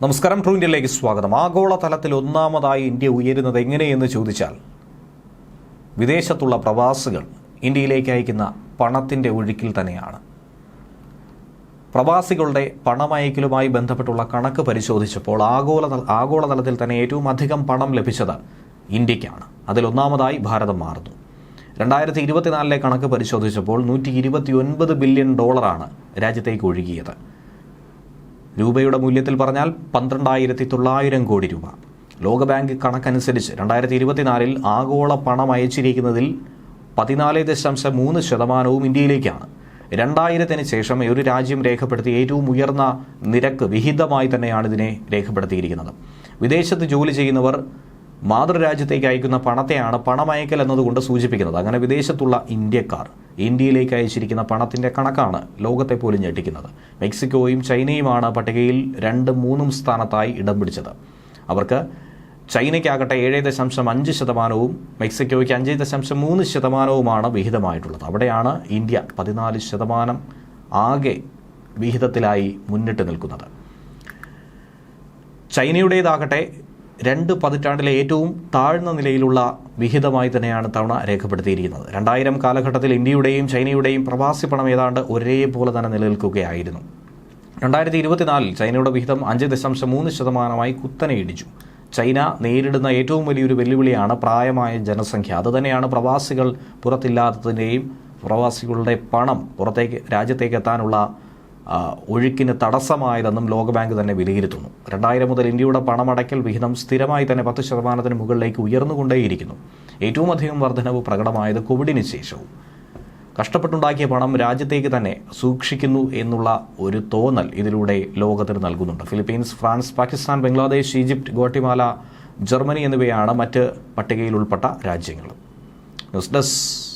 നമസ്കാരം ട്രൂ ഇന്ത്യയിലേക്ക് സ്വാഗതം. ആഗോളതലത്തിൽ ഒന്നാമതായി ഇന്ത്യ ഉയരുന്നത് എങ്ങനെയെന്ന് ചോദിച്ചാൽ വിദേശത്തുള്ള പ്രവാസികൾ ഇന്ത്യയിലേക്ക് അയക്കുന്ന പണത്തിന്റെ ഒഴുക്കിൽ തന്നെയാണ്. പ്രവാസികളുടെ പണമയക്കലുമായി ബന്ധപ്പെട്ടുള്ള കണക്ക് പരിശോധിച്ചപ്പോൾ ആഗോള ആഗോളതലത്തിൽ തന്നെ ഏറ്റവും അധികം പണം ലഭിച്ചത് ഇന്ത്യക്കാണ്. അതിലൊന്നാമതായി ഭാരതം മാറുന്നു. രണ്ടായിരത്തി ഇരുപത്തിനാലിലെ കണക്ക് പരിശോധിച്ചപ്പോൾ നൂറ്റി ഇരുപത്തി ഒൻപത് ബില്യൺ ഡോളറാണ് രാജ്യത്തേക്ക് ഒഴുകിയത്. രൂപയുടെ മൂല്യത്തിൽ പറഞ്ഞാൽ പന്ത്രണ്ടായിരത്തി തൊള്ളായിരം കോടി രൂപ. ലോകബാങ്ക് കണക്കനുസരിച്ച് രണ്ടായിരത്തി ഇരുപത്തിനാലിൽ ആഗോള പണം അയച്ചിരിക്കുന്നതിൽ പതിനാല് ദശാംശം മൂന്ന് ശതമാനവും ഇന്ത്യയിലേക്കാണ്. രണ്ടായിരത്തിന് ശേഷം ഒരു രാജ്യം രേഖപ്പെടുത്തിയ ഏറ്റവും ഉയർന്ന നിരക്ക് വിഹിതമായി തന്നെയാണ് ഇതിനെ രേഖപ്പെടുത്തിയിരിക്കുന്നത്. വിദേശത്ത് ജോലി ചെയ്യുന്നവർ മാതൃരാജ്യത്തേക്ക് അയക്കുന്ന പണത്തെയാണ് പണമയക്കൽ എന്നതുകൊണ്ട് സൂചിപ്പിക്കുന്നത്. അങ്ങനെ വിദേശത്തുള്ള ഇന്ത്യക്കാർ ഇന്ത്യയിലേക്ക് അയച്ചിരിക്കുന്ന പണത്തിന്റെ കണക്കാണ് ലോകത്തെ പോലും ഞെട്ടിക്കുന്നത്. മെക്സിക്കോയും ചൈനയുമാണ് പട്ടികയിൽ രണ്ടും മൂന്നും സ്ഥാനത്തായി ഇടം പിടിച്ചത്. അവർക്ക് ചൈനയ്ക്കാകട്ടെ ഏഴ് ദശാംശം അഞ്ച് ശതമാനവും മെക്സിക്കോയ്ക്ക് അഞ്ച് ദശാംശം മൂന്ന് ശതമാനവുമാണ് വിഹിതമായിട്ടുള്ളത്. അവിടെയാണ് ഇന്ത്യ പതിനാല് ശതമാനം ആകെ വിഹിതത്തിലായി മുന്നിട്ട് നിൽക്കുന്നത്. ചൈനയുടേതാകട്ടെ രണ്ട് പതിറ്റാണ്ടിലെ ഏറ്റവും താഴ്ന്ന നിലയിലുള്ള വിഹിതമായി തന്നെയാണ് തവണ രേഖപ്പെടുത്തിയിരിക്കുന്നത്. രണ്ടായിരം കാലഘട്ടത്തിൽ ഇന്ത്യയുടെയും ചൈനയുടെയും പ്രവാസി പണം ഏതാണ്ട് ഒരേപോലെ തന്നെ നിലനിൽക്കുകയായിരുന്നു. രണ്ടായിരത്തി ഇരുപത്തിനാലിൽ ചൈനയുടെ വിഹിതം അഞ്ച് ദശാംശം മൂന്ന് ശതമാനമായി കുത്തനെ ഇടിച്ചു. ചൈന നേരിടുന്ന ഏറ്റവും വലിയൊരു വെല്ലുവിളിയാണ് പ്രായമായ ജനസംഖ്യ. അതുതന്നെയാണ് പ്രവാസികൾ പുറത്തില്ലാത്തതിന്റെയും പ്രവാസികളുടെ പണം പുറത്തേക്ക് രാജ്യത്തേക്ക് എത്താനുള്ള ഒഴുക്കിന് തടസ്സമായതെന്നും ലോകബാങ്ക് തന്നെ വിലയിരുത്തുന്നു. രണ്ടായിരം മുതൽ ഇന്ത്യയുടെ പണമടയ്ക്കൽ വിഹിതം സ്ഥിരമായി തന്നെ പത്ത് ശതമാനത്തിന് മുകളിലേക്ക് ഉയർന്നുകൊണ്ടേയിരിക്കുന്നു. ഏറ്റവും അധികം വർധനവ് പ്രകടമായത് കോവിഡിന് ശേഷവും. കഷ്ടപ്പെട്ടുണ്ടാക്കിയ പണം രാജ്യത്തേക്ക് തന്നെ സൂക്ഷിക്കുന്നു എന്നുള്ള ഒരു തോന്നൽ ഇതിലൂടെ ലോകത്തിന് നൽകുന്നുണ്ട്. Philippines France Pakistan Bangladesh Egypt Guatemala Germany എന്നിവയാണ് മറ്റ് പട്ടികയിൽ ഉൾപ്പെട്ട രാജ്യങ്ങൾ ന്യൂസ് ഡെസ്ക്